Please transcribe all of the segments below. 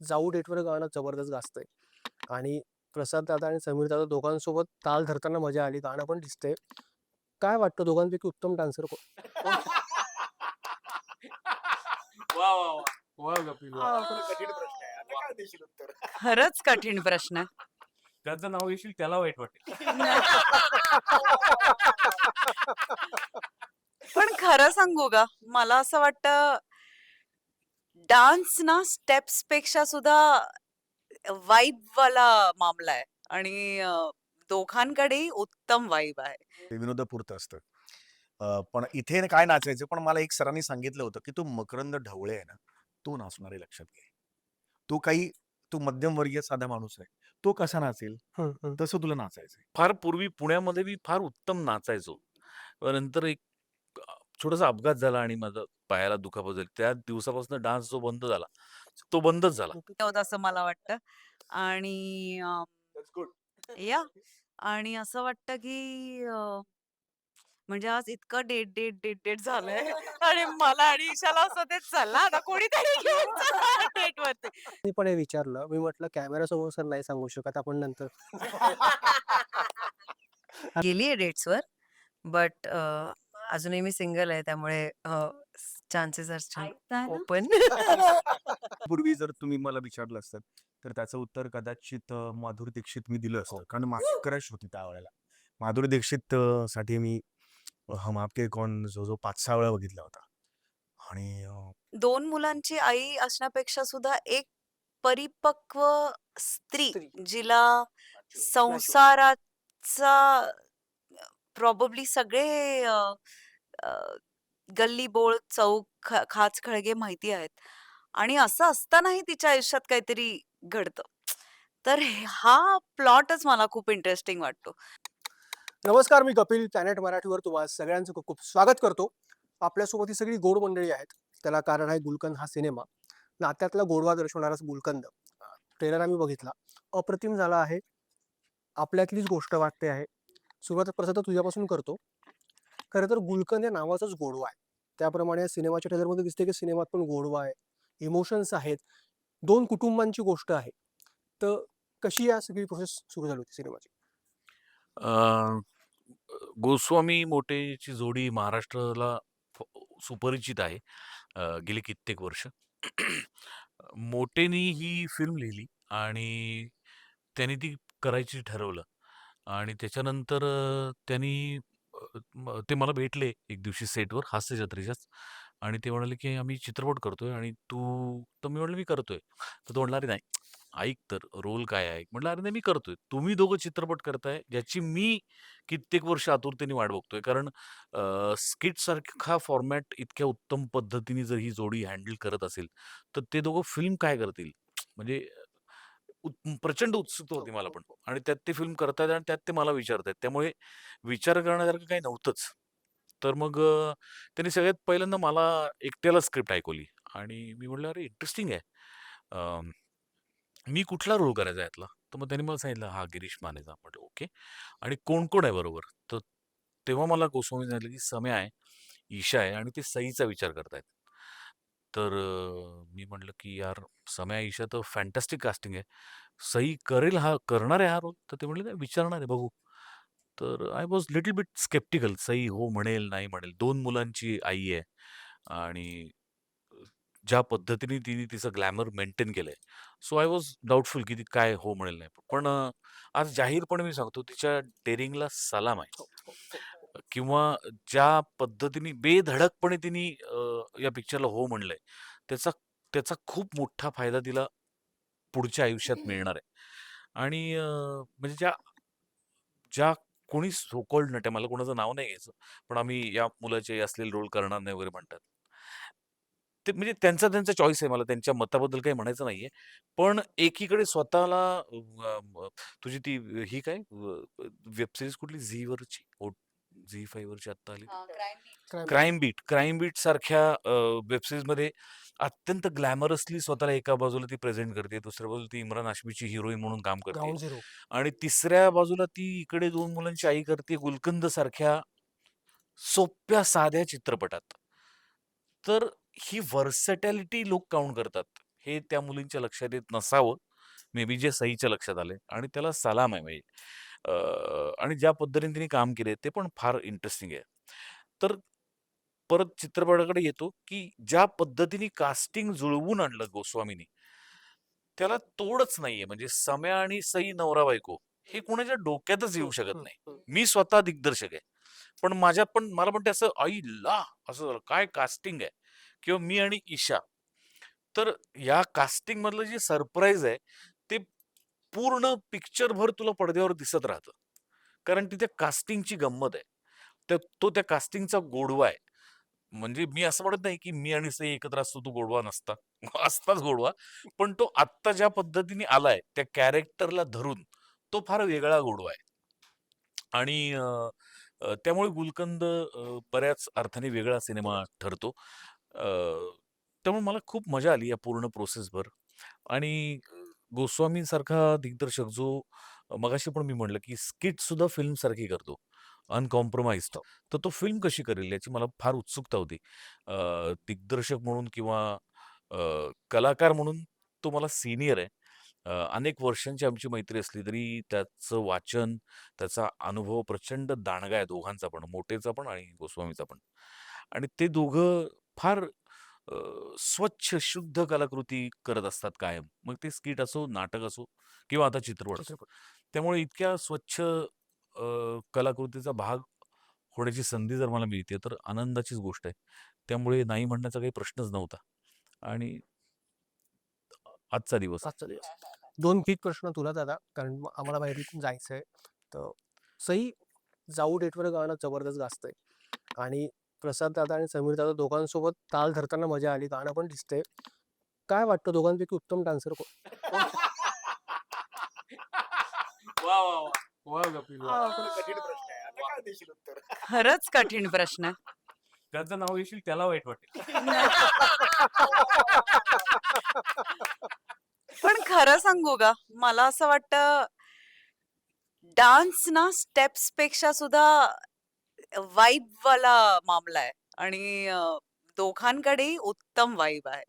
जाऊ डेटवर गाणं जबरदस्त गाजतंय. आणि प्रसाद दादा आणि समीर दादा दोघांसोबत ताल धरताना मजा आली गाणं पण दिसतंय. काय वाटतं दोघांपैकी उत्तम डान्सर कोण? वा वा वा. वा कपिल वा. कठीण प्रश्न आहे. आता काय देशील उत्तर? खरंच कठीण प्रश्न. आहे. त्याचं नाव येशील त्याला वाईट वाटेल. पण खरं सांगू का मला असं वाटतं डान्स ना स्टेप्सपेक्षा सुद्धा वाईब वाला मामला आहे. आणि अं, दोघांकडेही उत्तम वाईब आहे. ते विनोदापुरतं असतं. अं, पण इथे काय नाचायचं पण मला एक सरांनी सांगितलं होतं की तू मकरंद ढवळे आहे ना तो नाचणार आहे लक्षात घे. तो काही तू मध्यमवर्गीय साधा माणूस आहे. तो कसा नाचेल. तसं तुला नाचायचंय. फार पूर्वी पुण्यामध्ये मी फार उत्तम नाचायचो. नंतर एक छोटासा अपघात झाला आणि माझा पायाला दुखापत झाली. त्या दिवसापासून डान्स जो बंद झाला तो बंदच झाला. असं मला वाटतं. आणि अं, या. आणि असं वाटतं की अं, म्हणजे आज इतकं डेट डेट डेट डेट झालंय. आणि मला आणि ईशाला असं ते चला आता कोणीतरी घेऊन डेट वरती मी पण हे विचारलं. मी म्हटलं कॅमेरा समोर सर नाही सांगू शकत आपण नंतर. गेली आहे डेट्सवर बट अजूनही मी सिंगल आहे त्यामुळे चान्सेस आर ना? ओपन. पूर्वी जर तुम्ही मला विचारलं असतं तर त्याचं उत्तर कदाचित अं, माधुरी दीक्षित मी दिलं असतं कारण माझी क्रश होती त्यावेळेला. माधुरी दीक्षित अं, साठी मी हम आपके कौन जो जो पाच सहा वेळा बघितला होता. आणि अं, दोन मुलांची आई असण्यापेक्षा सुद्धा एक परिपक्व स्त्री स्त्री. जिला संसाराचा प्रॉबब्ली सगळे अ, अ, गल्ली बोळ चौक ख- खाच खळगे माहिती आहेत. आणि असं असतानाही तिच्या आयुष्यात काहीतरी घडतं. तर हा प्लॉटच मला खूप इंटरेस्टिंग वाटतो. नमस्कार मी कपिल प्लॅनेट मराठीवर तुम्हाला सगळ्यांचं खूप खूप स्वागत करतो. आपल्यासोबत ही सगळी गोड मंडळी आहेत. त्याला कारण आहे गुलकंद हा सिनेमा. नात्यातला गोडवा दर्शवणाराच गुलकंद. ट्रेलर आम्ही बघितला. अप्रतिम झाला आहे. आपल्यातलीच गोष्ट वाटते आहे. सुरुवात प्रसाद तुझ्यापासून करतो. खरं तर गुलकंद या नावाचाच गोडवा आहे. त्याप्रमाणे या सिनेमाच्या ट्रेलरमध्ये दिसते की सिनेमात पण गोडवा आहे. इमोशन्स आहेत. दोन कुटुंबांची गोष्ट आहे. तर कशी या सगळी प्रोसेस सुरू झाली होती सिनेमाची? गोस्वामी मोटेची जोडी महाराष्ट्राला फ- सुपरिचित आहे. गेली कित्येक वर्ष. मोटेनी ही फिल्म लिहिली आणि त्यांनी ती करायची ठरवलं. आणि त्याच्यानंतर त्यांनी म- ते मला भेटले एक दिवशी सेटवर हास्य जत्रेच्याच आणि ते म्हणाले की आम्ही चित्रपट करतोय आणि तू तर मी म्हटलं मी करतोय. तर तो म्हणला अरे नाही ऐक तर रोल काय आहे? म्हटलं अरे नाही मी करतोय. तुम्ही दोघं चित्रपट करताय ज्याची मी कित्येक वर्ष आतुरतेने वाट बघतोय. कारण स्किट सारखा फॉर्मॅट इतक्या उत्तम पद्धतीने जर ही जोडी हँडल करत असेल तर ते दोघं फिल्म काय करतील? म्हणजे उत- प्रचंड उत्सुकता होती मला पण. आणि त्यात ते फिल्म करतायत आणि त्यात ते मला विचारतायत त्यामुळे विचार करण्यासारखं काही नव्हतंच. तर मग अ, त्यांनी सगळ्यात पहिल्यांदा मला एकट्याला स्क्रिप्ट ऐकवली. आणि मी म्हटलं अरे इंटरेस्टिंग आहे. मी कुठला रोल करायचा यातला? तर मग त्यांनी मला सांगितलं हा गिरीश मानेचा. म्हटलं ओके. आणि कोण कोण आहे बरोबर? तर तेव्हा मला गोस्वामी सांगितलं की समय आहे ईशा आहे. आणि ते सईचा विचार करतायत. तर अ, मी म्हटलं की यार समय ईशा तर फॅन्टॅस्टिक कास्टिंग आहे. सई करेल हा करणार आहे हा रोल? तर ते म्हटले, नाही विचारणार आहे बघू. तर I was little bit sceptical Sai हो म्हणेल नाही म्हणेल. दोन मुलांची आई आहे आणि ज्या पद्धतीने तिने तिचं ग्लॅमर मेंटेन केलंय. सो आय वॉज डाऊटफुल की ती काय हो म्हणेल नाही. पण अ, आज जाहीरपणे मी सांगतो तिच्या डेअरिंगला सलाम आहे. हो, हो, हो. किंवा ज्या पद्धतीने बेधडकपणे तिने अ, या पिक्चरला हो म्हणलंय त्याचा त्याचा खूप मोठा फायदा तिला पुढच्या आयुष्यात मिळणार आहे. आणि अ, म्हणजे ज्या ज्या कोणी सोकॉल्ड नट्या मला कोणाचं नाव नाही घ्यायचं पण आम्ही या मुलाचे असलेले रोल करणार नाही वगैरे म्हणतात. ते म्हणजे त्यांचा त्यांचा चॉईस आहे मला त्यांच्या मताबद्दल काही म्हणायचं नाहीये. पण एकीकडे स्वतःला अ, तुझी ती ही काय वेब सिरीज कुठली? झी वरची? झी फाईव्ह वरची आता आली Crime crime beat crime beat सारख्या वेब सिरीजमध्ये अत्यंत ग्लॅमरसली स्वतःला एका बाजूला ती प्रेझेंट करते दुसऱ्या बाजूला ती इम्रान हाशमीची हिरोईन म्हणून काम करते. आणि तिसऱ्या बाजूला ती इकडे दोन मुलांची आई करते गुलकंद सारख्या सोप्या साध्या चित्रपटात. तर ही वर्सटॅलिटी लोक काउंट करतात. हे त्या मुलींच्या लक्षात येत नसावं. मे बी जे सईच्या लक्षात आले आणि त्याला सलाम आहे म्हणजे अ, आणि ज्या पद्धतीने तिने काम केले ते पण फार इंटरेस्टिंग आहे. तर परत चित्रपटाकडे येतो की ज्या पद्धतीने कास्टिंग जुळवून आणलं गोस्वामीनी त्याला तोडच नाहीये. म्हणजे सम्या आणि सई नवरा बायको हे कोणाच्या डोक्यातच येऊ शकत नाही. मी स्वतः दिग्दर्शक आहे. पण माझ्या पण मला पण ते असं आई ला! असं झालं. काय कास्टिंग आहे? किंवा मी आणि ईशा. तर या कास्टिंग मधलं जे सरप्राईज आहे ते पूर्ण पिक्चरभर तुला पडद्यावर दिसत राहतं. कारण तिथे कास्टिंगची गंमत आहे. तर तो त्या कास्टिंगचा गोडवा आहे. म्हणजे मी असं म्हणत नाही की मी आणि सई एकत्र असतो तो गोडवा नसता. असताच गोडवा. पण तो आत्ता ज्या पद्धतीने आलाय त्या कॅरेक्टरला धरून तो फार वेगळा गोडवा आहे. आणि त्यामुळे गुलकंद बऱ्याच अर्थाने वेगळा सिनेमा ठरतो. त्यामुळे मला खूप मजा आली या पूर्ण प्रोसेसभर आणि गोस्वामीसारखा दिग्दर्शक जो मगाशी पण मी म्हणलं की स्किट सुद्धा फिल्म सारखी करतो अनकॉम्प्रोमाइज तर तो फिल्म कशी करेल याची मला फार उत्सुकता होती. अं, दिग्दर्शक म्हणून किंवा अं, कलाकार म्हणून तो मला सिनियर आहे. अं, अनेक वर्षांची आमची मैत्री असली तरी त्याचं वाचन त्याचा अनुभव प्रचंड दांडगा आहे दोघांचा पण मोठेचा पण आणि गोस्वामीचा पण. आणि ते दोघं फार अं, स्वच्छ शुद्ध कलाकृती करत असतात कायम. मग ते स्किट असो नाटक असो किंवा आता चित्रपट असो. चित्रपट. त्यामुळे इतक्या स्वच्छ अं, कलाकृतीचा भाग होण्याची संधी जर मला मिळते तर आनंदाचीच गोष्ट आहे. त्यामुळे नाही म्हणण्याचा काही प्रश्नच नव्हता. आणि आजचा दिवस. आजचा दिवस. दोन क्विक प्रश्न तुला दादा कारण म- आम्हाला बाहेर जायचंय. तर सई जाऊ डेटवर गाणं जबरदस्त गाजतंय. आणि प्रसाद दादा आणि समीर दादा दोघांसोबत ताल धरताना मजा आली गाणं पण दिसतंय. काय वाटतं दोघांपैकी उत्तम डान्सर कोण? खरंच कठीण प्रश्न आहे. त्याचं नाव येशील त्याला वाईट वाटेल. पण खरं सांगू का मला असं वाटतं डान्स ना स्टेप्सपेक्षा सुद्धा वाईब वाला मामला आहे. आणि दोघांकडे दोघांकडेही उत्तम वाईब आहे.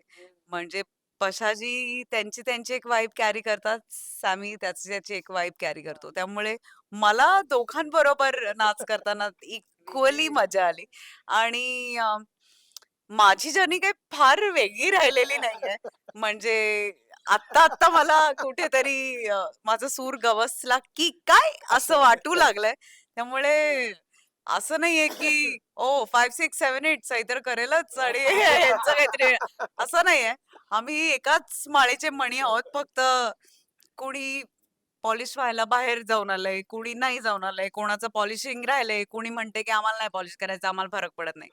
म्हणजे पशाजी त्यांची त्यांची एक वाईब कॅरी करतात सॅमी त्याची त्याची एक वाईब कॅरी करतो. त्यामुळे मला दोघांबरोबर नाच करताना इक्वली मजा आली. आणि माझी जर्नी काही फार वेगळी राहिलेली नाहीये. म्हणजे आत्ता आत्ता मला कुठेतरी अ, माझा सूर गवसला की काय असं वाटू लागलंय. त्यामुळे असं नाहीये की ओ फाईव्ह सिक्स सेव्हन एट तर करेलच आणि यांचं काहीतरी असं नाहीये. आम्ही एकाच माळेचे मणी आहोत. फक्त कोणी पॉलिश व्हायला बाहेर जाऊन आलंय कुणी नाही जाऊन आलंय कोणाचं पॉलिशिंग राहिलंय कुणी म्हणते की आम्हाला नाही पॉलिश करायचं आम्हाला फरक पडत नाही.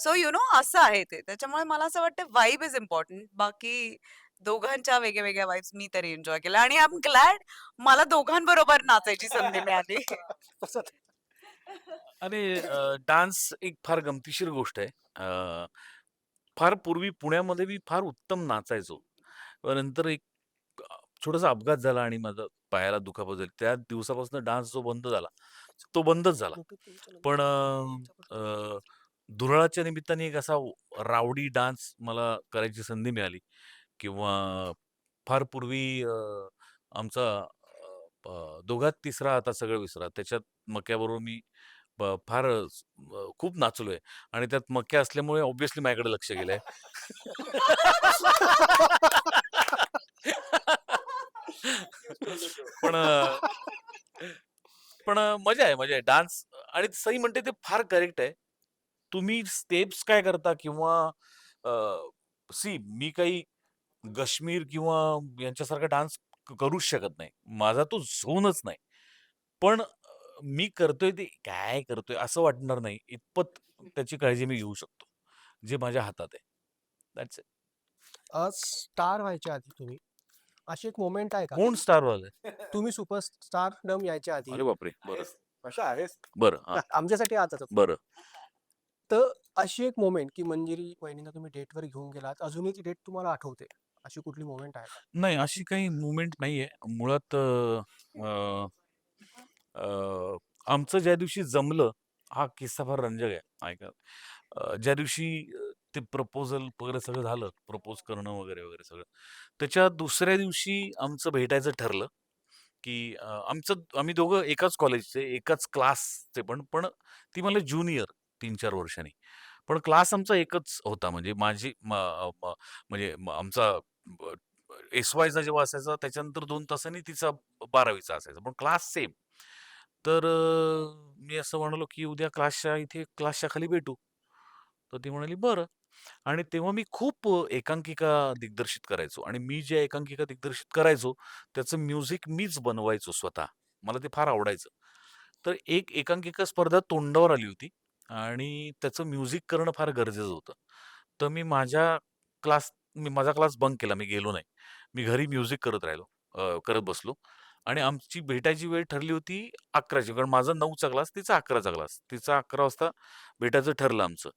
सो यु नो असं आहे ते. त्याच्यामुळे मला असं वाटतं वाईब इज इम्पॉर्टंट बाकी दोघांच्या वेगळ्या वेगळ्या वाईब्स मी तरी एन्जॉय केल्या आणि आय एम ग्लॅड मला दोघांबरोबर नाचायची संधी मिळाली. आणि डान्स एक फार गमतीशीर गोष्ट आहे. अ, फार पूर्वी पुण्यामध्ये मी फार उत्तम नाचायचो. नंतर एक अ, छोटासा अपघात झाला आणि माझा पायाला दुखापत झाली. त्या दिवसापासून डान्स जो बंद झाला तो बंदच झाला. पण अ, अ, दुराळाच्या निमित्ताने एक असा रावडी डान्स मला करायची संधी मिळाली. किंवा फार पूर्वी अ, आमचा दोघात तिसरा आता सगळं विसरा. त्याच्यात मक्याबरोबर मी ब- फार खूप नाचलोय आणि त्यात मक्या असल्यामुळे ऑब्विसली माझ्याकडे लक्ष गेलंय. पण अ, पण अ, मजा आहे मजा आहे. डान्स आणि सई म्हणते ते फार करेक्ट आहे. तुम्ही स्टेप्स काय करता किंवा सी मी काही गश्मीर किंवा यांच्यासारखा डान्स करूच शकत नाही. माझा तो झोनच नाही. पण मी करतोय ते काय करतोय असं वाटणार नाही. इतपत त्याची काळजी मी घेऊ शकतो जे माझ्या हातात आहे. दॅट्स स्टार व्हायच्या आधी तुम्ही अशी एक मोमेंट आहे का? कोण स्टार वाले? तुम्ही सुपरस्टार डम यायच्या आधी अरे बापरे! बरं. अशा आहेस? बरं हा, आमच्यासाठी आजच बरं. तर अशी एक मोमेंट की मंजिरी वहिनीला तुम्ही डेटवर घेऊन गेलात. अजूनही ती डेट तुम्हाला आठवते. अशी कुठली मुवमेंट आहे का नाही अशी काही मुवमेंट नाहीये मुळात अ, अ, अ, आमचं ज्या दिवशी जमलं हा किस्सा फार रंजक आहे ऐका अ, ज्या दिवशी अ, ते प्रपोजल वगैरे सगळं झालं. प्रपोज करणं वगैरे, वगैरे सगळं. त्याच्या दुसऱ्या दिवशी आमचं भेटायचं ठरलं, की अ, आमचं आम्ही दोघं एकाच कॉलेजचे, एकाच क्लासचे पण. पण ती मला ज्युनियर 3-4 वर्षांनी. पण क्लास आमचा एकच होता. म्हणजे माझी म म म्हणजे म आमचा ब एस-वायचा जेव्हा असायचा त्याच्यानंतर दोन तासांनी तिचा 12वीचा असायचा. पण क्लास सेम. तर अ, मी असं म्हणालो, की "उद्या क्लासच्या इथे क्लासच्या खाली भेटू." तर ती म्हणाली, "बरं." आणि तेव्हा मी खूप अ, एकांकिका दिग्दर्शित करायचो आणि मी ज्या एकांकिका दिग्दर्शित करायचो, त्याचं म्युझिक मीच बनवायचो स्वतः. मला ते फार आवडायचं. तर एक एकांकिका स्पर्धा तोंडावर आली होती आणि त्याचं म्युझिक करणं फार गरजेचं होतं. तर मी माझ्या क्लास मी माझा क्लास बंक केला. मी गेलो नाही. मी घरी म्युझिक करत राहिलो अ, करत बसलो आणि आमची भेटायची वेळ ठरली होती 11ची कारण माझा 9चा क्लास, तिचा 11चा क्लास. तिचा 11 वाजता भेटायचं ठरलं आमचं.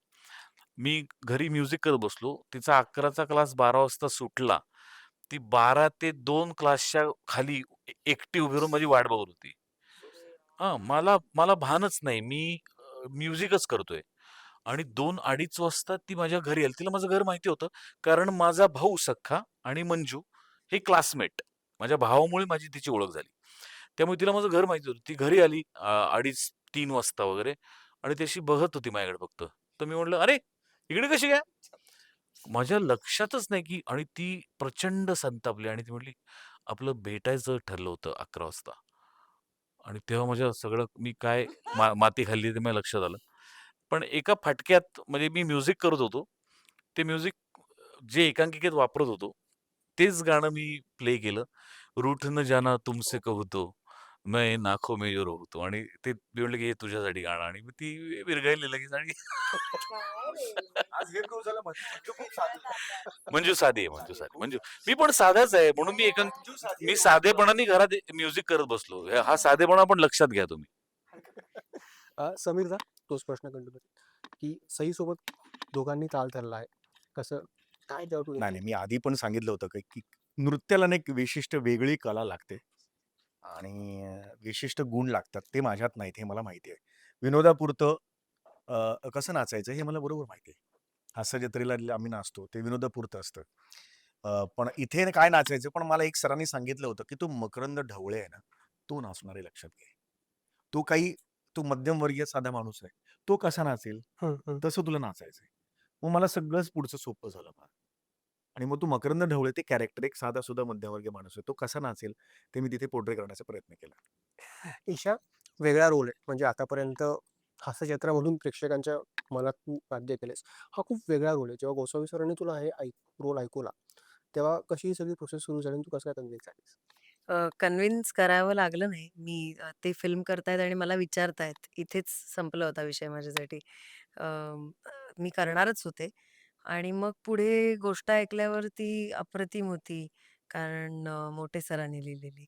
मी घरी म्युझिक करत बसलो. तिचा 11चा क्लास 12 वाजता सुटला. ती 12 ते 2 क्लासच्या खाली ए एकटी उभी राहून माझी वाट बघत होती. हां, मला मला भानच नाही. मी अ, म्युझिकच करतोय आणि 2-2:30 वाजता ती माझ्या घरी आली. तिला माझं घर माहिती होतं. कारण माझा भाऊ सख्खा आणि मंजू हे क्लासमेट. माझ्या भावामुळे माझी तिची ओळख झाली. त्यामुळे तिला माझं घर माहिती होतं. ती घरी आली अ, 2:30-3 वाजता वगैरे आणि ती अशी बघत होती माझ्याकडे फक्त. तर मी म्हटलं, "अरे, इकडे कशी काय?" माझ्या लक्षातच नाही, की आणि ती प्रचंड संतापली आणि ती म्हटली, "आपलं भेटायचं ठरलं होतं 11 वाजता." आणि तेव्हा माझ्या सगळं मी काय मा माती खाल्ली ते माझ्या लक्षात आलं. पण एका फटक्यात म्हणजे मी म्युझिक करत होतो. ते म्युझिक जे एकांकिकेत वापरत होतो, तेच गाणं मी प्ले केलं. रूठ न जाना तुमसे कहूँ तो, मैं इन आँखों में जो रहूँ तो आणि ते मी म्हटलं, की हे तुझ्यासाठी गाणं आणि मग ती विरघळली लगेच आणि आज खूप झालं म्हणजे मंजू खूप साधी आहे. मंजू साधी आहे, मंजू साधी आहे. साधी. खूप मंजू मी पण साधाच आहे म्हणून मी एकांक मंजू साधी मी आहे. साधेपणाने घरात म्युझिक करत बसलो. हे- हा साधेपणा पण लक्षात घ्या तुम्ही. अ, समीरदा तोच प्रश्न कंटिन्यू की सई सोबत दोघांनी ताल धरला आहे. कसं काय तेव्हा तू नाही, नाही. मी आधी पण सांगितलं होतं की की नृत्याला ना एक विशिष्ट वेगळी कला लागते आणि अ, विशिष्ट गुण लागतात. ते माझ्यात नाहीत हे मला माहिती आहे. विनोदापुरतं अ, कसं नाचायचं हे मला बरोबर माहिती आहे. हास्य जत्रेला आम्ही नाचतो ते विनोदापुरतं असतं. अ, पण इथे काय नाचायचं पण मला एक सरांनी सांगितलं होतं, की "तू मकरंद ढवळे आहे ना, तो नाचणार लक्षात घे. तो काही तो मध्यमवर्गीय साधा माणूस आहे. तो कसा नाचेल, हं, हं. तसं तुला नाचायचंय." मग मला सगळंच पुढचं सोपं झालं फार. आणि मग तू मकरंद ढवळे ते कॅरेक्टर एक साधा-सुधा मध्यमवर्गीय माणूस आहे. तो कसा नाचेल ते मी तिथे पोर्ट्रे करण्याचा प्रयत्न केला. ईशा वेगळा रोल आहे. म्हणजे आतापर्यंत हास्यचित्रामधून प्रेक्षकांच्या मनात तू राज्य केलेस. हा खूप वेगळा रोल आहे. जेव्हा गोसावी सरांनी तुला हे ऐक रोल ऐकवला, तेव्हा कशी ही सगळी प्रोसेस सुरू झाली आणि तू कसं काय कन्व्हिन्स झालीस? कन्व्हिन्स करावं लागलं नाही. मी अ, ते फिल्म करतायत आणि मला विचारतायत. इथेच संपला होता विषय माझ्यासाठी. अ, मी करणारच होते आणि मग पुढे गोष्ट ऐकल्यावर ती अप्रतिम होती. कारण अ, मोठे सरांनी लिहिलेली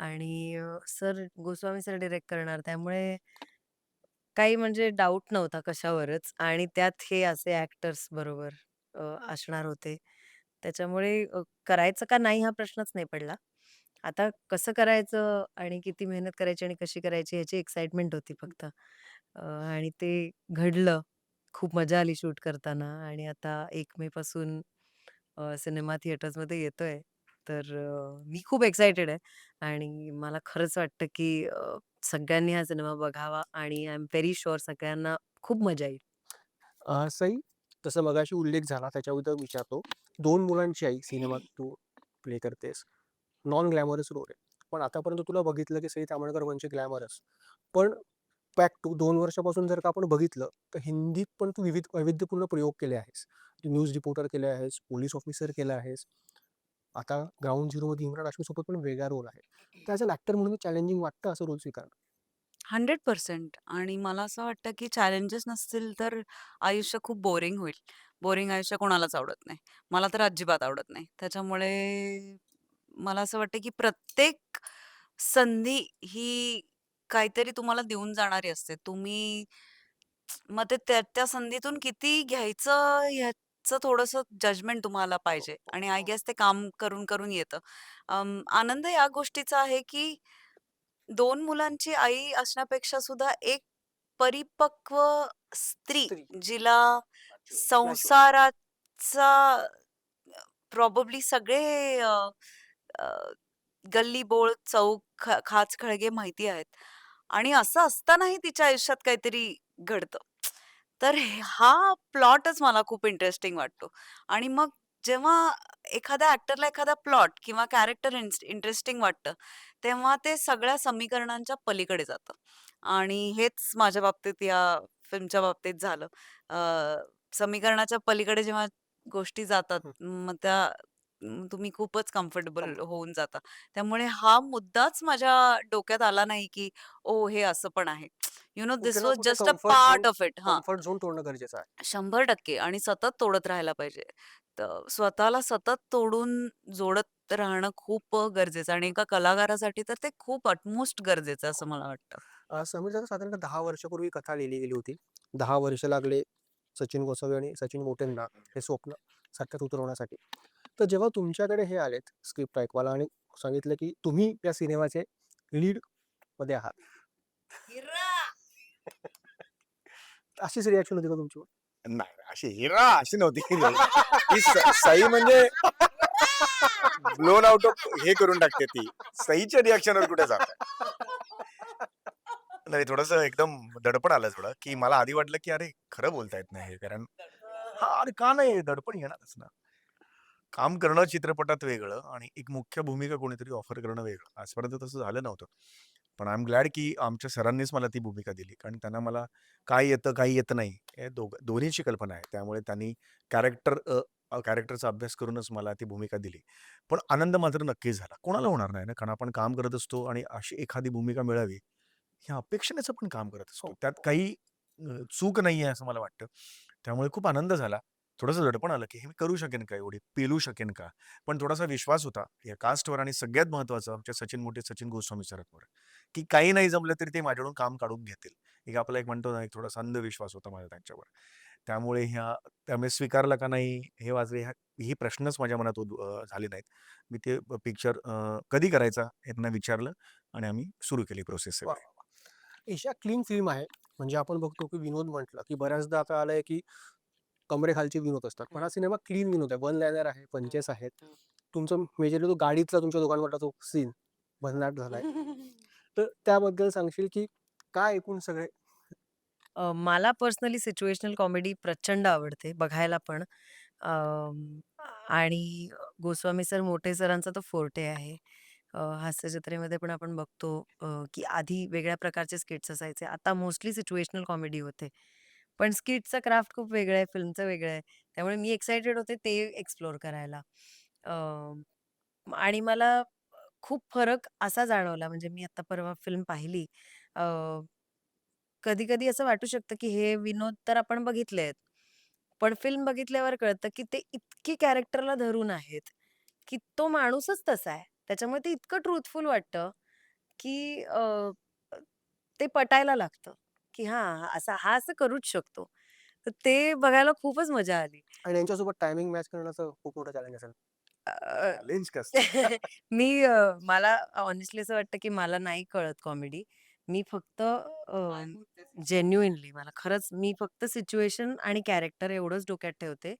आणि अ, सर गोस्वामी सर डायरेक्ट करणार त्यामुळे काही म्हणजे डाऊट नव्हता कशावरच आणि त्यात हे असे ॲक्टर्स बरोबर अ, असणार होते. त्याच्यामुळे अ, करायचं का नाही हा प्रश्नच नाही पडला. आता कसं करायचं आणि किती मेहनत करायची आणि कशी करायची ह्याची एक्साइटमेंट होती फक्त. अ, आणि ते घडलं. खूप मजा आली शूट करताना आणि आता 1 मे पासून अ, सिनेमा थिएटर्समध्ये येतोय. तर अ, मी खूप एक्साइटेड आहे आणि मला खरंच वाटतं, की अ, सगळ्यांनी हा सिनेमा बघावा आणि आय एम व्हेरी शुअर सगळ्यांना खूप मजा येईल. अ, सई तसं मगाशी उल्लेख झाला त्याच्याबद्दल विचारतो. 2 मुलांची आई सिनेमात तू प्ले करतेस. नॉन ग्लॅमरस रोल आहे. पण आतापर्यंत तुला बघितलं, की सई तामणकर म्हणजे ग्लॅमरस. पण पॅक टू दोन वर्षापासून जर का आपण बघितलं, तर हिंदीत पण तू विविध वैविध्यपूर्ण प्रयोग केले आहेस. तू न्यूज रिपोर्टर केले आहेस, पोलीस ऑफिसर केला आहेस. आता ग्राउंड झिरोमध्ये इम्रान हाशमीसोबत पण वेगळा रोल आहे. तर ॲज अन ॲक्टर म्हणून चॅलेंजिंग वाटतं असं रोल स्वीकारणं? 100% आणि मला असं वाटतं, की चॅलेंजेस नसतील तर आयुष्य खूप बोरिंग होईल. बोरिंग आयुष्य कोणालाच आवडत नाही. मला तर अजिबात आवडत नाही. त्याच्यामुळे मला असं वाटतं, की प्रत्येक संधी ही काहीतरी तुम्हाला देऊन जाणारी असते. तुम्ही मग ते त्या त्या संधीतून किती घ्यायचं ह्याचं थोडंसं जजमेंट तुम्हाला पाहिजे आणि आय गेस ते काम करून, करून येतं. अं, आनंद या गोष्टीचा आहे, की 2 मुलांची आई असण्यापेक्षा सुद्धा एक परिपक्व स्त्री स्त्री. जिला संसाराचा प्रॉबब्ली सगळे अ, अ, गल्ली बोळ चौक ख खाच खळगे माहिती आहेत आणि असं असतानाही तिच्या आयुष्यात काहीतरी घडतं. तर हे प्लॉटच मला खूप इंटरेस्टिंग वाटतो आणि मग जेव्हा एखाद्या ॲक्टरला एखादा प्लॉट किंवा कॅरेक्टर इंटरेस्टिंग वाटतं, तेव्हा ते सगळ्या समीकरणांच्या पलीकडे जातं आणि हेच माझ्या बाबतीत या फिल्मच्या बाबतीत झालं. अ, समीकरणाच्या पलीकडे जेव्हा गोष्टी जातात, हं. मग त्या अं, तुम्ही खूपच कम्फर्टेबल कम्फर्ट. होऊन जाता. त्यामुळे हा मुद्दाच माझ्या डोक्यात आला नाही, की ओह! हे असं पण आहे. यू नो कुठे ना वॉज कुठे just a comfort part of it. हां. कम्फर्ट झोन तोडणं गरजेचं आहे. 100% आणि सतत तोडत राहायला पाहिजे. तर स्वतःला सतत तोडून जोडत राहणं खूप अ, गरजेचं आहे आणि एका कलाकारासाठी तर ते खूप अटमोस्ट गरजेचं आहे असं मला वाटतं. अ, समीर दादा साधारणतः 10 वर्षापूर्वी कथा लिहिली गेली होती. 10 वर्ष लागले सचिन गोसावी आणि सचिन मोटेंना हे स्वप्न सत्यात उतरवण्यासाठी. तर जेव्हा तुमच्याकडे हे आलेत स्क्रिप्ट ऐकवायला आणि सांगितलं, की तुम्ही या सिनेमाचे लीडमध्ये आहात. अशीच रिएक्शन होती का तुमची? नाही, अशी हिरा अशी नव्हती सई म्हणजे ब्लोन आउट ऑफ हे करून टाकते ती. सईच्या रिएक्शनवर कुठे जाताय? नाही थोडंसं एकदम दडपण आलं थोडं, की मला आधी वाटलं, की अरे खरं बोलतायत ना हे कारण हां, अरे का नाही दडपण येणारच ना. काम करणं चित्रपटात वेगळं आणि एक मुख्य भूमिका कोणीतरी ऑफर करणं वेगळं. आजपर्यंत तसं झालं नव्हतं. पण आय एम ग्लॅड की आमच्या सरांनीच मला ती भूमिका दिली. कारण त्यांना मला काय येतं, काही येत नाही हे दोघ दोन्हीची कल्पना आहे. त्यामुळे त्यांनी कॅरेक्टर कॅरेक्टरचा अभ्यास करूनच मला ती भूमिका दिली. पण आनंद मात्र नक्कीच झाला. कोणाला होणार नाही ना, कारण आपण काम करत असतो आणि अशी एखादी भूमिका मिळावी, ह्या अपेक्षेनेच आपण काम करत असतो. हो. त्यात काही चूक नाहीये असं मला वाटतं. त्यामुळे खूप आनंद झाला. थोडंसं दडपण आलं, की हे मी करू शकेन का एवढी? पेलू शकेन का? पण थोडासा विश्वास होता या कास्टवर आणि सगळ्यात महत्त्वाचं आमच्या सचिन मोठे, सचिन गोस्वामी सरांवर, की काही नाही जमलं तरी ते माझ्याकडून काम काढून घेतील. एक आपला एक म्हणतो ना, एक थोडासा अंधविश्वास होता माझा त्यांच्यावर. त्यामुळे ह्या त्यामुळे स्वीकारला का नाही हे वाचले ह्या ही प्रश्नच माझ्या मनात झाले नाहीत. मी ते पिक्चर कधी करायचा त्यांना विचारलं आणि आम्ही सुरू केली प्रोसेस! एशिया क्लीन फिल्म आहे. म्हणजे आपण बघतो, की विनोद म्हटलं, की बऱ्याचदा आता आलंय, की कमरेखालचे विनोद असतात. पण हं. सिनेमा क्लीन विनोद आहे. वन लाइनर आहे, पंचेस आहेत. तुमचं मेजरली तो गाडीतला तुमच्या दोघांवरचा तो सीन भन्नाट झालाय. तर त्याबद्दल सांगशील, की काय एकूण सगळे अ, मला पर्सनली सिच्युएशनल कॉमेडी प्रचंड आवडते बघायला पण. आणि गोस्वामी सर, मोठे सरांचा तो फोर्टे आहे. अ, हास्य जत्रेमध्ये पण आपण बघतो अ, की आधी वेगळ्या प्रकारचे स्किट्स असायचे. आता मोस्टली सिच्युएशनल कॉमेडी होते. पण स्किटचं क्राफ्ट खूप वेगळं आहे, फिल्मचं वेगळं आहे. त्यामुळे मी एक्साइटेड होते ते एक्सप्लोर करायला. अ, आणि मला खूप फरक असा जाणवला म्हणजे मी आता परवा फिल्म पाहिली. अ, कधी-कधी असं वाटू शकतं, की हे विनोद तर आपण बघितले आहेत पण फिल्म बघितल्यावर कळतं, की ते इतकी कॅरेक्टरला धरून आहेत, की तो माणूसच तसा आहे. त्याच्यामुळे ते इतकं ट्रुथफुल वाटतं, की अ, ते पटायला लागतं, की हां, असा हा असं करूच शकतो. तर ते बघायला खूपच मजा आली. आणि यांच्यासोबत टायमिंग मॅच करण्याचं खूप मोठं चॅलेंज असेल. अ, चॅलेंज कसं? मी अ, मला हॉनेस्टली असं वाटतं, की मला नाही कळत कॉमेडी. मी फक्त अ, जेन्युइनली मला खरंच मी फक्त सिच्युएशन आणि कॅरेक्टर एवढंच डोक्यात ठेवते.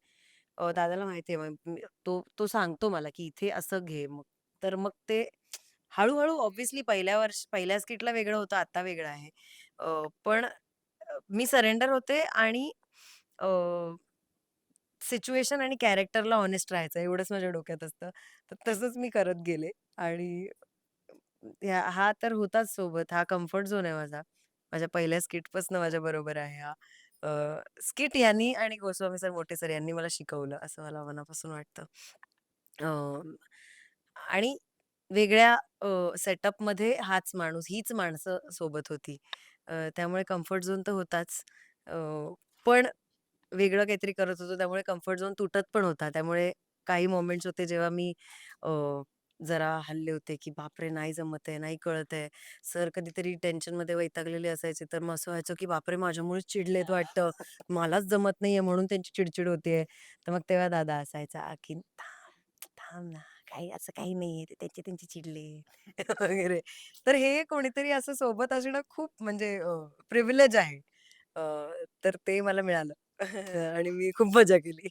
अ, दादाला माहिती आहे मग तो तो सांगतो मला, की इथे असं घे मग. तर मग ते हळू-हळू ऑब्व्हियसली पहिल्या वर्ष पहिल्या स्किटला वेगळं होतं, आता वेगळं आहे. अ, पण अ, मी सरेंडर होते आणि अ, सिच्युएशन आणि कॅरेक्टरला हॉनेस्ट राहायचं एवढंच माझ्या डोक्यात असतं. तर तसंच मी करत गेले आणि ह्या हा तर होताच सोबत. हा कम्फर्ट झोन आहे माझा. माझ्या पहिल्या स्किटपासून माझ्याबरोबर आहे हा. अ, स्किट यांनी आणि गोस्वामी सर, मोठे सर यांनी मला शिकवलं असं मला मनापासून वाटतं. अ, आणि वेगळ्या अ, सेटअपमध्ये हाच माणूस, हीच माणसं सोबत होती. अ, त्यामुळे कम्फर्ट झोन तर होताच. अ, पण वेगळं काहीतरी करत होतो त्यामुळे कम्फर्ट झोन तुटत पण होता. त्यामुळे काही मोमेंट्स होते जेव्हा मी अ, जरा हलले होते, की बापरे! नाही जमत आहे, नाही कळत आहे. सर कधीतरी टेन्शनमध्ये वैतागलेले असायचे, तर मग असं व्हायचं, की बापरे! माझ्यामुळेच चिडलेत वाटतं. मलाच जमत नाहीये म्हणून त्यांची चिडचिड होतीये. तर मग तेव्हा दादा असायचा, की "थांब, थांब ना, काही असं काही नाहीये, ते त्यांचे त्यांचे चिडले." वगैरे. तर हे कोणीतरी असं सोबत असणं खूप म्हणजे प्रिव्हिलेज आहे. अ, तर ते मला मिळालं. आणि मी खूप मजा केली.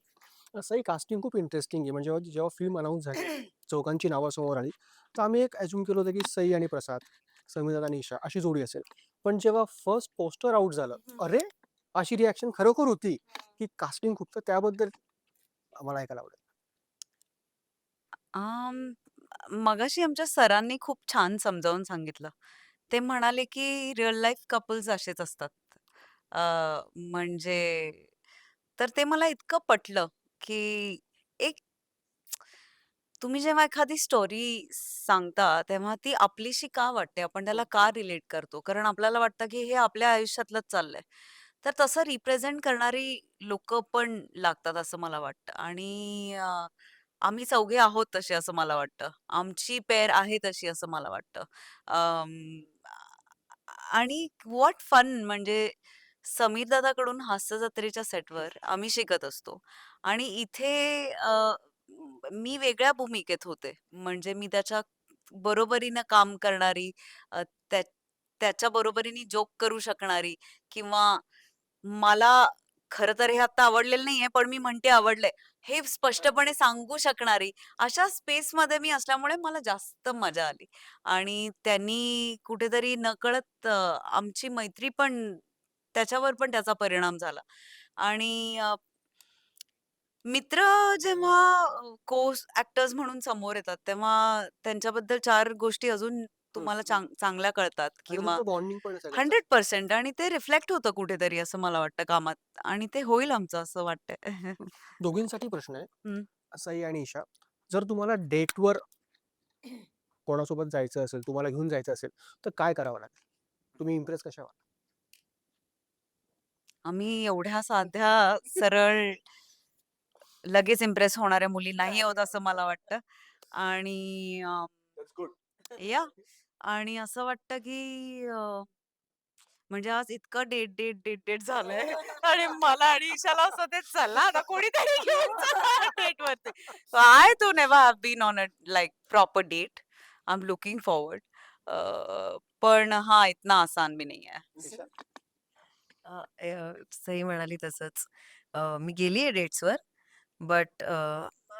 असंही कास्टिंग खूप इंटरेस्टिंग आहे. म्हणजे जेव्हा फिल्म अनाउन्स झाली, चौघांची नावं समोर आली, तर आम्ही एक अझ्युम केलं होतं की सई आणि प्रसाद, समीर आणि ईशा अशी जोडी असेल. पण जेव्हा फर्स्ट पोस्टर आउट झालं, हं. अरे! अशी रिएक्शन खरोखर होती, की कास्टिंग खूप तर त्याबद्दल आम्हाला ऐकायला आवडेल. अं, मगाशी आमच्या सरांनी खूप छान समजावून सांगितलं. ते म्हणाले, की रिअल लाईफ कपल्स असेच असतात. अ, म्हणजे तर ते मला इतकं पटलं, की एक तुम्ही जेव्हा एखादी स्टोरी सांगता, तेव्हा ती आपलीशी का वाटते? आपण त्याला का रिलेट करतो? कारण आपल्याला वाटतं, की हे आपल्या आयुष्यातलंच चाललंय. तर तसं रिप्रेझेंट करणारी लोकं पण लागतात असं मला वाटतं आणि अ, आम्ही चौघे आहोत तसे असं मला वाटतं. आमची पेअर आहे तशी असं मला वाटतं. अं, आणि व्हॉट फन म्हणजे समीर दादाकडून हास्य जत्रेच्या सेटवर आम्ही शिकत असतो आणि इथे अ, मी वेगळ्या भूमिकेत होते. म्हणजे मी त्याच्या बरोबरीनं काम करणारी, अ, त्या त्याच्या बरोबरीने जोक करू शकणारी किंवा मला खरं तर हे आता आवडलेलं नाहीये, पण मी म्हणते आवडलंय, हे स्पष्टपणे सांगू शकणारी, अशा स्पेसमध्ये मी असल्यामुळे मला जास्त मजा आली. आणि त्यांनी कुठेतरी नकळत अ, आमची मैत्री पण त्याच्यावर पण त्याचा परिणाम झाला. आणि अ मित्र जेव्हा कोर्स को म्हणून समोर येतात, तेव्हा त्यांच्याबद्दल चार गोष्टी अजून तुम्हाला चांग चांगल्या कळतात आणि किंवा तुमचं बॉन्डिंग पण सगळ्यांचं. 100% आणि ते रिफ्लेक्ट होतं कुठेतरी असं मला वाटतं कामात आणि ते होईल आमचं असं वाटतंय. दोघींसाठी प्रश्न आहे. हं. सई आणि ईशा, जर तुम्हाला डेटवर कोणासोबत जायचं असेल, तुम्हाला घेऊन जायचं असेल, तर काय करावं लागेल? तुम्ही इम्प्रेस कशा व्हाल? आम्ही एवढ्या साध्या, सरळ लगेच इम्प्रेस होणाऱ्या मुली नाही आहोत असं मला वाटतं आणि अ, याह आणि असं वाटतं, की अ, म्हणजे आज इतकं डेट, डेट, डेट, डेट झालंय आणि मला आणि ईशाला असं ते चला आता कोणीतरी घेऊन चला डेटवरती. I too never have been on a like proper date. I am looking forward. पण हां, इतना आसान भी नहीं है. ईशा? अ, अ, सई म्हणाली तसंच. अ, मी गेली आहे डेट्सवर, बट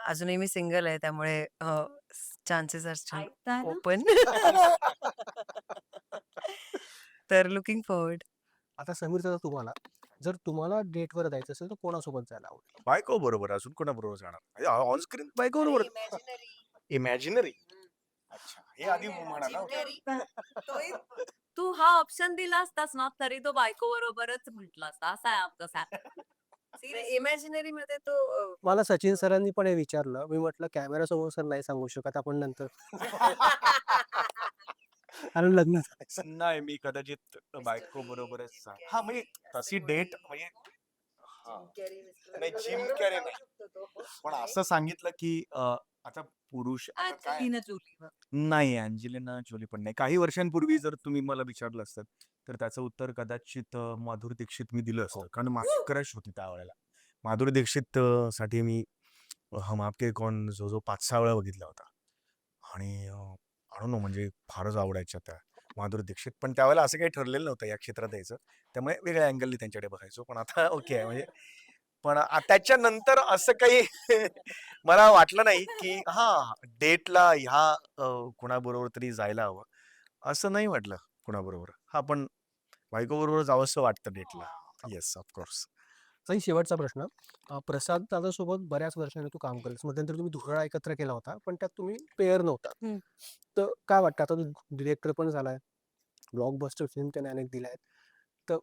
अजूनही मी सिंगल आहे त्यामुळे अ, चान्सेस आर स्टिल ऐकताय ना? ओपन. तर लुकिंग फॉरवर्ड. आता समीर दादा तुम्हाला, जर तुम्हाला डेटवर जायचं असेल, तर कोणासोबत जायला आवडेल? बायको बरोबर अजून कोणाबरोबर जाणार? ऑन स्क्रीन बायको बरोबर. इमॅजिनरी. अच्छा. हे आधी म्हणा ना. तोही तू हा ऑप्शन दिला असतास ना, तरी तो बायको बरोबरच म्हटला असता. असा आहे आमचा सॅप. इमॅजिनरीमध्ये तो अ, मला सचिन सरांनी पण हे विचारलं. मी म्हटलं कॅमेरासमोर सर नाही सांगू शकत आपण नंतर. कारण लग्न. नाही मी कदाचित बायको बरोबरच हां, म्हणजे तशी डेट म्हणजे हां. नाही जिम कॅरी नाही. पण असं सांगितलं, की अ, आता पुरुष आता काय. नाही, अँजेलिना जोली पण नाही. काही वर्षांपूर्वी जर तुम्ही मला विचारलं असतं, तर त्याचं उत्तर कदाचित माधुरी दीक्षित मी दिलं असतं. कारण माझी क्रश होती त्यावेळेला. माधुरी दीक्षित साठी मी हम आपके कौन जो जो 5-6 वेळा बघितला होता. आणि अ, आय डोंट नो म्हणजे फारच आवडायच्या त्या माधुरी दीक्षित. पण त्यावेळेला असं काही ठरलेलं नव्हतं या क्षेत्रात यायचं. त्यामुळे वेगळ्या अँगलनी त्यांच्याकडे बघायचो. पण आता ओके आहे म्हणजे पण अ, त्याच्यानंतर असं काही मला वाटलं नाही, की हां, डेटला ह्या कुणाबरोबर तरी जायला हवं. असं नाही वाटलं कुणाबरोबर. हां, पण बायकोबरोबर जावंसं वाटतं डेटला. Yes, of course. सई शेवटचा प्रश्न. अ, प्रसाद दादासोबत बऱ्याच वर्षांनी तू काम केलंस. मध्यंतरी तुम्ही धुरळा एकत्र केला होता, पण त्यात तुम्ही पेअर नव्हता. तर काय वाटतं आता तो डिरेक्टर पण झालाय. ब्लॉकबस्टर फिल्म त्याने अनेक दिल्या आहेत. तर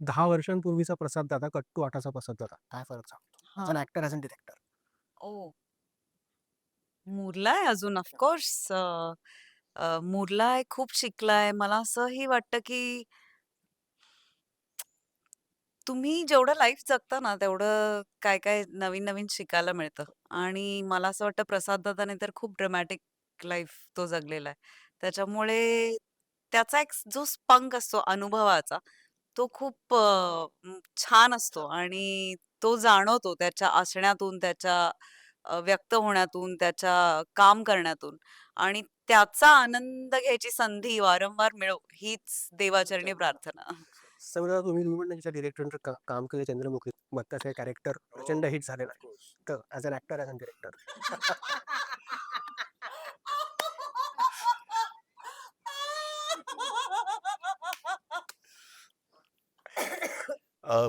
10 वर्षांपूर्वीचा प्रसाद दादा, कट्टू आठाचा प्रसाद दादा, काय फरक सांगतो? हां. As a director. ओह! मुरलाय अजून ऑफ कोर्स अ, अ, मुरलाय, खूप शिकलाय. मला असंही वाटतं, की तुम्ही जेवढं लाईफ जगता ना, तेवढं काय-काय नवीन-नवीन शिकायला मिळतं आणि मला असं वाटतं प्रसाद दादाने तर खूप ड्रामॅटिक लाईफ तो जगलेला आहे. त्याच्यामुळे त्याचा एक जो स्पंक असतो अनुभवाचा, तो खूप अ, छान असतो आणि तो जाणवतो त्याच्या असण्यातून, त्याच्या अ, व्यक्त होण्यातून, त्याच्या काम करण्यातून आणि त्याचा आनंद घ्यायची संधी वारंवार मिळो, हीच देवाचरणी प्रार्थना. समजा तुम्ही तुम्ही पण त्याच्या डिरेक्टरचं काम केलं चंद्रमुखी बत्ताचं कॅरेक्टर प्रचंड हिट झालेलं आहे. तर as an actor as an director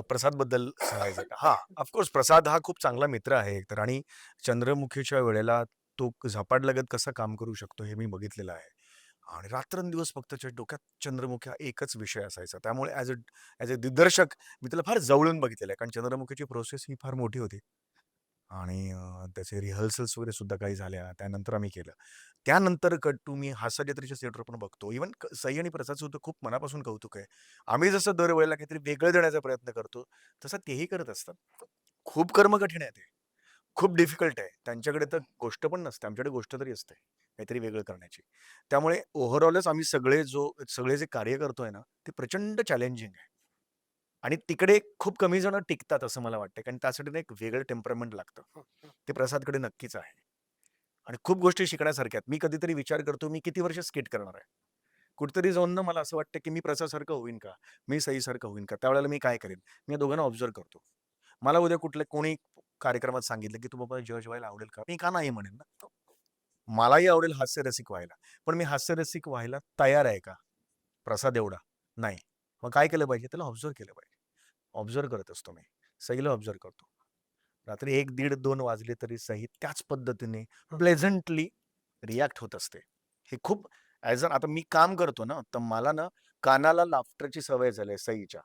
प्रसादबद्दल सांगायचं का? हां, ऑफकोर्स प्रसाद हा खूप चांगला मित्र आहे एकतर. आणि चंद्रमुखीच्या वेळेला तो झपाटलगत कसं काम करू शकतो हे मी बघितलेलं आहे. आणि रात्रंदिवस फक्त त्याच्या डोक्यात चंद्रमुखी हा एकच विषय असायचा. त्यामुळे ॲज अ ॲज अ दिग्दर्शक मी त्याला फार जवळून बघितलेलं आहे. कारण चंद्रमुखीची प्रोसेस ही फार मोठी होती. आणि त्याचे रिहर्सल्स वगैरे सुद्धा काही झाल्या. त्यानंतर आम्ही केलं. त्यानंतर कट टू मी हास्यजत्रेच्या थिएटर पण बघतो. इव्हन सई आणि प्रसादचं सुद्धा खूप मनापासून कौतुक आहे. आम्ही जसं दरवेळेला काहीतरी वेगळं देण्याचा प्रयत्न करतो, तसं तेही करत असतात. खूप कर्मकठीण आहे ते. खूप डिफिकल्ट आहे. त्यांच्याकडे तर गोष्ट पण नसते. आमच्याकडे गोष्ट तरी असते, काहीतरी वेगळं करण्याची. त्यामुळे ओव्हरऑलच आम्ही सगळे जो सगळे जे कार्य करतोय ना, ते प्रचंड चॅलेंजिंग आहे. आणि तिकडे खूप कमी जण टिकतात असं मला वाटतं. कारण त्यासाठी ना एक वेगळं टेम्परामेंट लागतं. ते प्रसादकडे नक्कीच आहे. आणि खूप गोष्टी शिकण्यासारख्या आहेत. मी कधीतरी विचार करतो, मी किती वर्ष स्किट करणार आहे? कुठेतरी जाऊन ना मला असं वाटतं, की मी प्रसादसारखं होईन का? मी सईसारखं होईन का? त्यावेळेला मी काय करेन? मी या दोघांना ऑब्झर्व्ह करतो. मला उद्या कुठल्या कोणी कार्यक्रमात सांगितलं, की "तू बाबा जज व्हायला आवडेल का?" मी का नाही म्हणेन ना. मलाही आवडेल हास्यरसिक व्हायला. पण मी हास्यरसिक व्हायला तयार आहे का? प्रसाद एवढा? नाही. मग काय केलं पाहिजे? त्याला ऑब्झर्व्ह केलं पाहिजे. ऑब्झर्व्ह करत असतो मी. सईला ऑब्झर्व्ह करतो. रात्री 1, दीड, 2 वाजले तरी सई त्याच पद्धतीने प्लेझंटली रिएक्ट होत असते. हे खूप ॲज अ आता मी काम करतो ना, तर मला ना कानाला लाफ्टरची सवय झाली आहे सईच्या.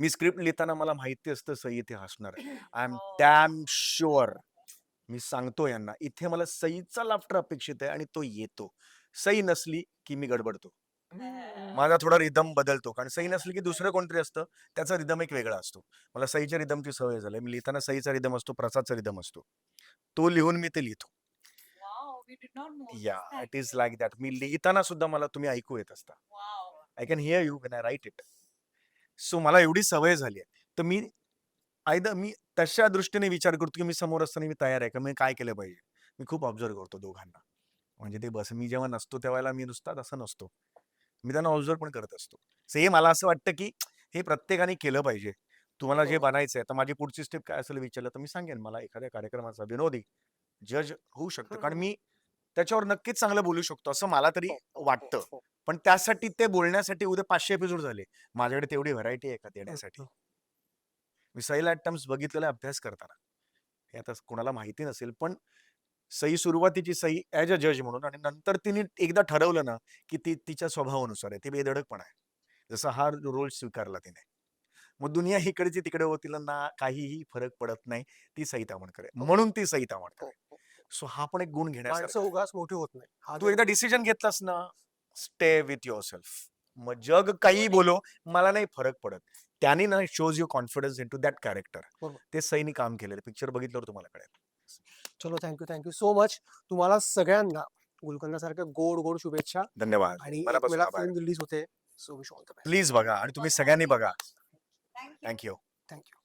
मी स्क्रिप्ट लिहिताना मला माहिती असतं सई इथे हसणार. I am. Damn sure. मी सांगतो यांना, इथे मला सईचा लाफ्टर अपेक्षित आहे आणि तो येतो. सई नसली, की मी गडबडतो. माझा थोडा रिदम बदलतो. कारण सई नसली, की दुसरं कोणतरी असतं, त्याचा रिदम एक वेगळा असतो. मला सईच्या रिदमची सवय झाली. मी लिहिताना सईचा रिदम असतो, प्रसादचा रिदम असतो. तो लिहून मी ते लिहितो. Yeah it is like that. मी लिहिताना सुद्धा मला तुम्ही ऐकू येत असता. I can hear you when I write it. So मला एवढी सवय झाली आहे. तर मी आयदर मी तशा दृष्टीने विचार करतो, की मी समोर असताना मी तयार आहे का? मी काय केलं पाहिजे? मी खूप ऑब्झर्व्ह करतो दोघांना. म्हणजे ते बस मी जेव्हा नसतो त्यावेळेला मी नुसता तसा नसतो. मी त्यांना ऑब्झर्व्ह पण करत असतो. सेम मला असं वाटतं, की हे प्रत्येकाने केलं पाहिजे. तुम्हाला जे हो. बनायचंय, तर माझी पुढची स्टेप काय असेल विचारलं, तर मी सांगेन मला एखाद्या कार्यक्रमाचा विनोदी जज होऊ शकतं. कारण हं. मी त्याच्यावर नक्कीच चांगलं बोलू शकतो, असं मला तरी हो, वाटतं. हो. पण त्यासाठी ते बोलण्यासाठी उद्या 500 एपिसोड झाले. माझ्याकडे तेवढी व्हरायटी आहे का हं, देण्यासाठी? हं. मी सईला ॲट टाईम्स बघितलेला अभ्यास करताना. हे आता कोणाला माहिती नसेल, पण सई सुरुवातीची सई ॲज अ जज म्हणून आणि नंतर तिने एकदा ठरवलं ना, की ती तिच्या स्वभावानुसार आहे. ती बेधडकपणा आहे. जसा हा रोल स्वीकारला तिने. मग दुनिया इकडची तिकडे हो, तिला ना काहीही फरक पडत नाही. ती सई तावणकर आहे. म्हणून ती सई तावणकर हो, आहे. हो. सो हा पण एक गुण आहे. उगाच मोठी होत नाही. हा तू एकदा डिसिजन घेतलास ना, स्टे विथ युअरसेल्फ. मग जग काहीही बोलो, मला नाही फरक पडत. त्याने ना shows your confidence into that character. बरोबर. ते सईने काम केलेलं. पिक्चर बघितल्यावर तुम्हाला कळेल. चलो thank you, thank you so much. तुम्हाला सगळ्यांना गुलकंदासारख्या गोड, गोड शुभेच्छा धन्यवाद. आणि एक मनापासून मेला आभार. फिल्म रिलीज होते. So wish all the best. Please बघा आणि तुम्ही सगळ्यांनी बघा. Thank you. Thank you. Thank you.